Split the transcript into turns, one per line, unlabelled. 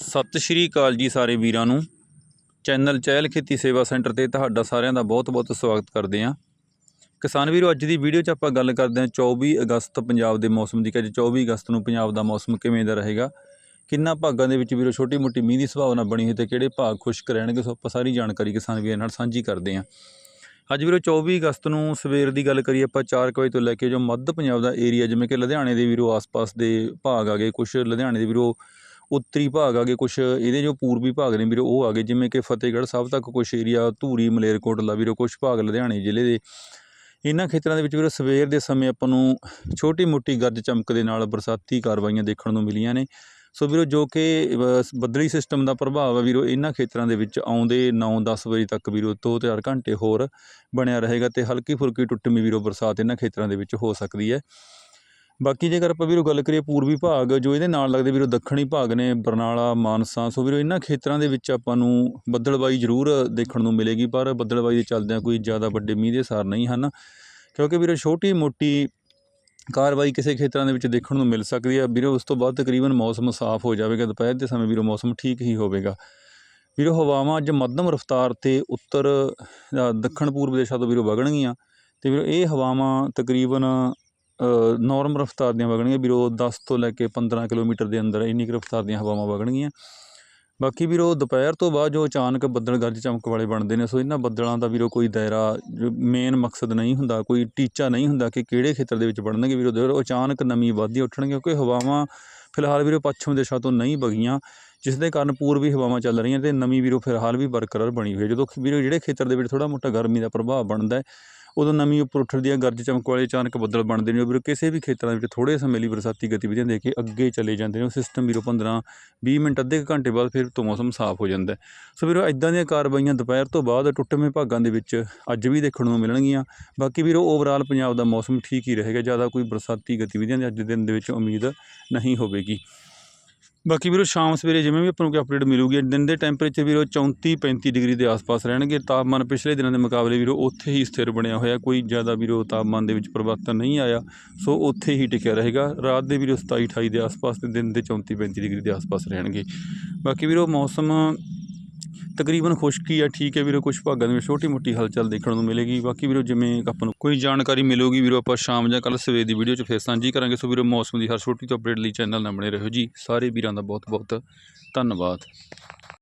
ਸਤਿ ਸ਼੍ਰੀ ਅਕਾਲ ਜੀ ਸਾਰੇ ਵੀਰਾਂ ਨੂੰ। ਚੈਨਲ ਚਹਿਲ ਖੇਤੀ ਸੇਵਾ ਸੈਂਟਰ ਤੇ ਤੁਹਾਡਾ ਸਾਰਿਆਂ ਦਾ ਬਹੁਤ-ਬਹੁਤ ਸਵਾਗਤ ਕਰਦੇ ਹਾਂ। ਕਿਸਾਨ ਵੀਰੋ, ਅੱਜ ਦੀ ਵੀਡੀਓ 'ਚ ਆਪਾਂ ਗੱਲ ਕਰਦੇ ਹਾਂ 24 ਅਗਸਤ ਪੰਜਾਬ ਦੇ ਮੌਸਮ ਦੀ ਕਿ ਅੱਜ 24 ਅਗਸਤ ਨੂੰ ਪੰਜਾਬ ਦਾ ਮੌਸਮ ਕਿਵੇਂ ਦਾ ਰਹੇਗਾ। ਕਿੰਨਾ ਭਾਗਾਂ ਦੇ ਵਿੱਚ ਵੀਰੋ ਛੋਟੀ ਮੋਟੀ ਮੀਂਹ ਦੀ ਸੰਭਾਵਨਾ ਬਣੀ ਹੋਈ ਤੇ ਕਿਹੜੇ ਭਾਗ ਖੁਸ਼ਕ ਰਹਿਣਗੇ, ਸੋ ਆਪਾਂ ਸਾਰੀ ਜਾਣਕਾਰੀ ਕਿਸਾਨ ਵੀਰਾਂ ਨਾਲ ਸਾਂਝੀ ਕਰਦੇ ਹਾਂ। ਅੱਜ ਵੀਰੋ 24 ਅਗਸਤ ਨੂੰ ਸਵੇਰ ਦੀ ਗੱਲ ਕਰੀਏ ਆਪਾਂ 4 ਵਜੇ ਤੋਂ ਲੈ ਕੇ ਜੋ ਮੱਧ ਪੰਜਾਬ ਦਾ ਏਰੀਆ ਜਿਵੇਂ ਕਿ ਲੁਧਿਆਣੇ ਦੇ ਵੀਰੋ ਆਸ-ਪਾਸ ਦੇ ਭਾਗ ਆ ਗਏ ਕੁਝ ਲੁਧਿਆਣੇ ਦੇ ਵੀਰੋ ਉੱਤਰੀ ਭਾਗ ਆ ਗਏ ਕੁਝ ਇਹਦੇ ਜੋ ਪੂਰਬੀ ਭਾਗ ਨੇ ਵੀਰੋ, ਉਹ ਆ ਗਏ, ਜਿਵੇਂ ਕਿ ਫਤਿਹਗੜ੍ਹ ਸਾਹਿਬ ਤੱਕ ਕੁਝ ਏਰੀਆ ਧੂਰੀ, ਮਲੇਰਕੋਟਲਾ ਵੀਰੋ ਕੁਝ ਭਾਗ ਲੁਧਿਆਣੇ ਜ਼ਿਲ੍ਹੇ ਦੇ। ਇਹਨਾਂ ਖੇਤਰਾਂ ਦੇ ਵਿੱਚ ਵੀਰੋ, ਸਵੇਰ ਦੇ ਸਮੇਂ ਆਪਾਂ ਨੂੰ ਛੋਟੀ ਮੋਟੀ ਗਰਜ ਚਮਕ ਦੇ ਨਾਲ ਬਰਸਾਤੀ ਕਾਰਵਾਈਆਂ ਦੇਖਣ ਨੂੰ ਮਿਲੀਆਂ ਨੇ। ਸੋ ਵੀਰੋ, ਜੋ ਕਿ ਬੱਦਲੀ ਸਿਸਟਮ ਦਾ ਪ੍ਰਭਾਵ ਹੈ ਵੀਰੋ, ਇਹਨਾਂ ਖੇਤਰਾਂ ਦੇ ਵਿੱਚ ਆਉਂਦੇ 9-10 ਵਜੇ ਤੱਕ ਵੀਰੋ ਦੋ ਚਾਰ ਘੰਟੇ ਹੋਰ ਬਣਿਆ ਰਹੇਗਾ ਤੇ ਹਲਕੀ ਫੁਲਕੀ ਟੁੱਟਮੀ ਵੀਰੋ, ਬਰਸਾਤ ਇਹਨਾਂ ਖੇਤਰਾਂ ਦੇ ਵਿੱਚ ਹੋ ਸਕਦੀ ਹੈ। ਬਾਕੀ ਜੇਕਰ ਆਪਾਂ ਵੀਰੋ ਗੱਲ ਕਰੀਏ ਪੂਰਬੀ ਭਾਗ, ਜੋ ਇਹਦੇ ਨਾਲ ਲੱਗਦੇ ਵੀਰੋ ਦੱਖਣੀ ਭਾਗ ਨੇ ਬਰਨਾਲਾ, ਮਾਨਸਾ, ਸੋ ਵੀਰੋ ਇਹਨਾਂ ਖੇਤਰਾਂ ਦੇ ਵਿੱਚ ਆਪਾਂ ਨੂੰ ਬੱਦਲਬਾਈ ਜ਼ਰੂਰ ਦੇਖਣ ਨੂੰ ਮਿਲੇਗੀ, ਪਰ ਬੱਦਲਬਾਈ ਦੇ ਚੱਲਦਿਆਂ ਕੋਈ ਜ਼ਿਆਦਾ ਵੱਡੇ ਮੀਂਹ ਦੇ ਸਾਰ ਨਹੀਂ ਹਨ, ਕਿਉਂਕਿ ਵੀਰੋ ਛੋਟੀ ਮੋਟੀ ਕਾਰਵਾਈ ਕਿਸੇ ਖੇਤਰਾਂ ਦੇ ਵਿੱਚ ਦੇਖਣ ਨੂੰ ਮਿਲ ਸਕਦੀ ਹੈ ਵੀਰੋ ਉਸ ਤੋਂ ਬਾਅਦ ਤਕਰੀਬਨ ਮੌਸਮ ਸਾਫ਼ ਹੋ ਜਾਵੇਗਾ, ਦੁਪਹਿਰ ਦੇ ਸਮੇਂ ਵੀਰੋ ਮੌਸਮ ਠੀਕ ਹੀ ਹੋਵੇਗਾ। ਵੀਰੋ ਹਵਾਵਾਂ ਅੱਜ ਮੱਧਮ ਰਫ਼ਤਾਰ ਤੇ ਉੱਤਰ ਦੱਖਣ ਪੂਰਬ ਦਿਸ਼ਾ ਤੋਂ ਵੀਰੋ ਵਗਣਗੀਆਂ, ਤੇ ਵੀਰੋ ਇਹ ਹਵਾਵਾਂ ਤਕਰੀਬਨ ਨਾਰਮ ਰਫ਼ਤਾਰ ਦੀਆਂ ਵਗਣਗੀਆਂ ਵੀਰੋ 10 ਤੋਂ ਲੈ ਕੇ 15 ਕਿਲੋਮੀਟਰ ਦੇ ਅੰਦਰ ਇੰਨੀ ਕੁ ਰਫ਼ਤਾਰ ਦੀਆਂ ਹਵਾਵਾਂ ਵਗਣਗੀਆਂ। ਬਾਕੀ ਵੀਰੋ ਦੁਪਹਿਰ ਤੋਂ ਬਾਅਦ ਜੋ ਅਚਾਨਕ ਬੱਦਲ ਗਰਜ ਚਮਕ ਵਾਲੇ ਬਣਦੇ ਨੇ, ਸੋ ਇਹਨਾਂ ਬੱਦਲਾਂ ਦਾ ਵੀਰੋ ਕੋਈ ਦਾਇਰਾ ਮੇਨ ਮਕਸਦ ਨਹੀਂ ਹੁੰਦਾ, ਕੋਈ ਟੀਚਾ ਨਹੀਂ ਹੁੰਦਾ ਕਿ ਕਿਹੜੇ ਖੇਤਰ ਦੇ ਵਿੱਚ ਬਣਨਗੇ ਵੀਰੋ ਜਦੋਂ ਅਚਾਨਕ ਨਮੀ ਵੱਧਦੀ ਉੱਠਣਗੇ ਕਿਉਂਕਿ ਹਵਾਵਾਂ ਫਿਲਹਾਲ ਵੀਰੋ ਪੱਛਮ ਦਿਸ਼ਾ ਤੋਂ ਨਹੀਂ ਵਗੀਆਂ, ਜਿਸ ਦੇ ਕਾਰਨ ਪੂਰਬੀ ਹਵਾਵਾਂ ਚੱਲ ਰਹੀਆਂ ਤੇ ਨਮੀ ਵੀਰੋ ਫਿਲਹਾਲ ਵੀ ਬਰਕਰਾਰ ਬਣੀ ਹੋਈ ਹੈ। ਜਦੋਂ ਵੀਰੋ ਜਿਹੜੇ ਖੇਤਰ ਦੇ ਵਿੱਚ ਥੋੜਾ ਮੋਟਾ ਗਰਮੀ ਦਾ ਪ੍ਰਭਾਵ ਬਣਦਾ ਹੈ ਉਦੋਂ ਨਵੀਂ ਉੱਪਰ ਉੱਠਦੀ ਹੈ ਗਰਜ ਚਮਕ ਵਾਲੇ ਅਚਾਨਕ ਬੱਦਲ ਬਣਦੇ ਨੇ, ਉਹ ਵੀਰੋ ਕਿਸੇ ਵੀ ਖੇਤਰਾਂ ਦੇ ਵਿੱਚ ਥੋੜੇ ਸਮੇਂ ਲਈ ਬਰਸਾਤੀ ਗਤੀਵਿਧੀਆਂ ਦੇ ਕੇ ਅੱਗੇ ਚਲੇ ਜਾਂਦੇ ਨੇ, ਉਹ ਸਿਸਟਮ ਵੀਰੋ 15 20 ਮਿੰਟ, ਅੱਧੇ ਕੁ ਘੰਟੇ ਬਾਅਦ ਫਿਰ ਤੋਂ ਮੌਸਮ ਸਾਫ਼ ਹੋ ਜਾਂਦਾ ਹੈ। ਸੋ ਵੀਰੋ ਇਦਾਂ ਦੀਆਂ ਕਾਰਵਾਈਆਂ ਦੁਪਹਿਰ ਤੋਂ ਬਾਅਦ ਟੁੱਟਵੇਂ ਭਾਗਾਂ ਦੇ ਵਿੱਚ ਅੱਜ ਵੀ ਦੇਖਣ ਨੂੰ ਮਿਲਣਗੀਆਂ। ਬਾਕੀ ਵੀਰੋ ਓਵਰਆਲ ਪੰਜਾਬ ਦਾ ਮੌਸਮ ਠੀਕ ਹੀ ਰਹੇਗਾ, ਜ਼ਿਆਦਾ ਕੋਈ ਬਰਸਾਤੀ ਗਤੀਵਿਧੀਆਂ ਦੀ ਅੱਜ ਦੇ ਦਿਨ ਦੇ ਵਿੱਚ ਉਮੀਦ ਨਹੀਂ ਹੋਵੇਗੀ। ਬਾਕੀ ਵੀਰੋ, ਸ਼ਾਮ ਸਵੇਰੇ ਜਿਵੇਂ ਵੀ ਆਪਾਂ ਨੂੰ ਕੋਈ ਅਪਡੇਟ ਮਿਲੂਗੀ, ਦਿਨ ਦੇ ਟੈਂਪਰੇਚਰ ਵੀਰੋ 34 35 ਡਿਗਰੀ ਦੇ ਆਸ-ਪਾਸ ਰਹਿਣਗੇ। ਤਾਪਮਾਨ ਪਿਛਲੇ ਦਿਨਾਂ ਦੇ ਮੁਕਾਬਲੇ ਵੀਰੋ, ਉੱਥੇ ਹੀ ਸਥਿਰ ਬਣਿਆ ਹੋਇਆ। ਕੋਈ ਜ਼ਿਆਦਾ ਵੀਰੋ, ਤਾਪਮਾਨ ਦੇ ਵਿੱਚ ਪਰਿਵਰਤਨ ਨਹੀਂ ਆਇਆ। ਸੋ ਉੱਥੇ ਹੀ ਟਿਕਿਆ ਰਹੇਗਾ। ਰਾਤ ਦੇ ਵੀਰੋ 27 28 ਦੇ ਆਸ-ਪਾਸ ਤੇ ਦਿਨ ਦੇ 34 35 ਡਿਗਰੀ ਦੇ ਆਸ-ਪਾਸ ਰਹਿਣਗੇ। ਬਾਕੀ ਵੀਰੋ, ਮੌਸਮ ਤਕਰੀਬਨ ਖੁਸ਼ਕੀ ਆ, ਠੀਕ ਹੈ ਵੀਰੋ ਕੁਝ ਭਾਗਾਂ ਦੇ ਵਿੱਚ ਛੋਟੀ ਮੋਟੀ ਹਲਚਲ ਦੇਖਣ ਨੂੰ ਮਿਲੇਗੀ। ਬਾਕੀ ਵੀਰੋ, ਜਿਵੇਂ ਆਪਾਂ ਨੂੰ ਕੋਈ ਜਾਣਕਾਰੀ ਮਿਲੂਗੀ ਵੀਰੋ, ਆਪਾਂ ਸ਼ਾਮ ਜਾਂ ਕੱਲ ਸਵੇਰ ਦੀ ਵੀਡੀਓ 'ਚ ਫੇਰ ਸਾਂਝੀ ਕਰਾਂਗੇ। ਸੋ ਵੀਰੋ, ਮੌਸਮ ਦੀ ਹਰ ਛੋਟੀ ਤੋਂ ਅਪਡੇਟ ਲਈ ਚੈਨਲ ਨਾਲ ਬਣੇ ਰਹੋ ਜੀ। ਸਾਰੇ ਵੀਰਾਂ ਦਾ ਬਹੁਤ ਬਹੁਤ ਧੰਨਵਾਦ।